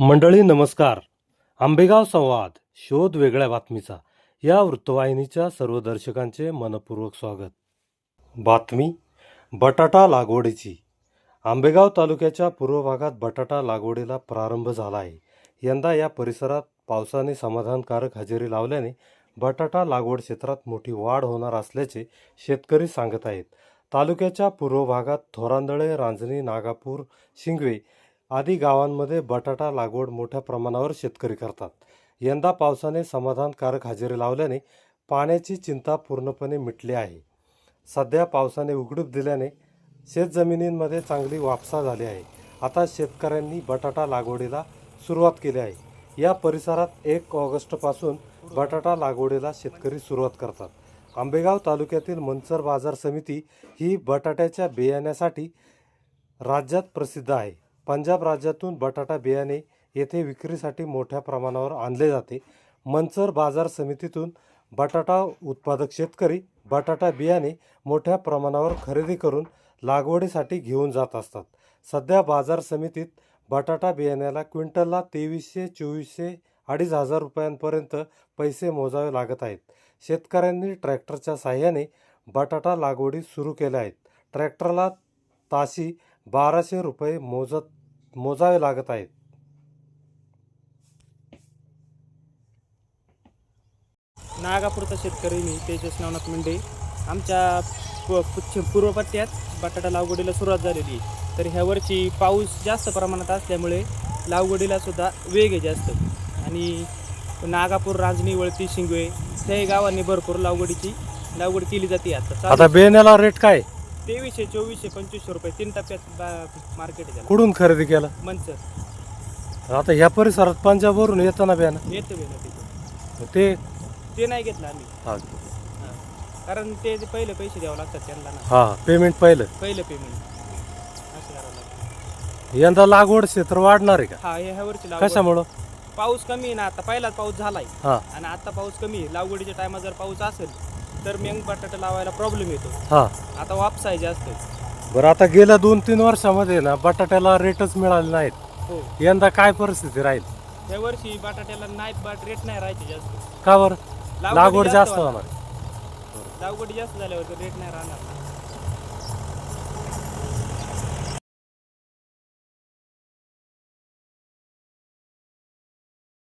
मंडळी नमस्कार. आंबेगाव संवाद शोध वेगळ्या बातमीचा. या वृत्तवाहिनीच्या सर्व दर्शकांचे मनपूर्वक स्वागत. बातमी बटाटा लागवडीची. आंबेगाव तालुक्याच्या पूर्व भागात बटाटा लागवडीला प्रारंभ झाला आहे यंदा या परिसरात पावसाने समाधानकारक हजेरी लावल्याने बटाटा लागवड क्षेत्रात मोठी वाढ होणार असल्याचे शेतकरी सांगत आहेत. तालुक्याच्या पूर्व भागात थोरांदळे रांजणी नागापूर शिंगवे आदी गावांमध्ये बटाटा लागवड मोठ्या प्रमाणावर शेतकरी करतात. यंदा पावसाने समाधानकारक हजेरी लावल्याने पाण्याची चिंता पूर्णपणे मिटली आहे. सध्या पावसाने उघडीप दिल्याने शेतजमिनींमध्ये चांगली वापसा झाली आहे. आता शेतकऱ्यांनी बटाटा लागवडीला सुरुवात केली आहे. या परिसरात एक ऑगस्टपासून बटाटा लागवडीला शेतकरी सुरुवात करतात. आंबेगाव तालुक्यातील मंचर बाजार समिती ही बटाट्याच्या बियाण्यासाठी राज्यात प्रसिद्ध आहे. पंजाब राज्यातून बटाटा बियाणे येथे विक्रीसाठी मोठ्या प्रमाणावर आणले जाते. मंचर बाजार समितीतून बटाटा उत्पादक शेतकरी बटाटा बियाणे मोठ्या प्रमाणावर खरेदी करून लागवडीसाठी घेऊन जात असतात. सध्या बाजार समितीत बटाटा बियाण्याला क्विंटलला तेवीसशे चोवीसशे अडीच हजार रुपयांपर्यंत पैसे मोजावे लागत आहेत. शेतकऱ्यांनी ट्रॅक्टरच्या साह्याने बटाटा लागवडी सुरू केल्या आहेत. ट्रॅक्टरला ताशी बाराशे रुपये मोजत मोजावे लागत आहेत. नागापूरचा शेतकरी मी तेजस नवनाथ मुंडे. आमच्या प- पश्चिम पूर्व पट्ट्यात बटाटा लागवडीला सुरुवात झालेली आहे. तर ह्या वर्षी पाऊस जास्त प्रमाणात असल्यामुळे लागवडीला सुद्धा वेग आहे जास्त. आणि नागापूर राजनी वळती शिंगवे ह्याही गावांनी भरपूर लागवडीची लागवड केली जाते आता. आता चालू बियाण्याला रेट काय? तेवीसशे चोवीसशे पंचवीसशे रुपये तीन टप्प्यात मार्केट त्याला कुठून खरेदी केलं? मंचर आता ह्या परिसरात पंजाबवरून येतं ना? बियाणं येतं बे ना तिथं. ते ते नाही घेतलं आम्ही. हा. हां. कारण ते जे पहिले पैसे द्यावं लागतात त्यांना ना. हा पेमेंट पहिलं. पहिलं पेमेंट असं करावं लागतं. यंदा लागवड क्षेत्र वाढणार आहे का? हा हे ह्या वर्षी लागवड. कशामुळं? पाऊस कमी आहे ना आता पहिलाच पाऊस झालाय. हा. आणि आता पाऊस कमी आहे. लागवडीच्या टायमात जर पाऊस असेल तर मेंग बटाटा लावायला प्रॉब्लेम येतो. हा. आता वापस आहे जास्त. बरं आता गेल्या दोन तीन वर्षामध्ये ना बटाट्याला रेटच मिळाले नाहीत. हो. यंदा काय परिस्थिती राहील? ह्या वर्षी बटाट्याला नाही बाट रेट नाही राहायचे जास्त. का बरं? लागवडी जास्त. होणार. लागवडी जास्त झाल्यावर रेट नाही राहणार.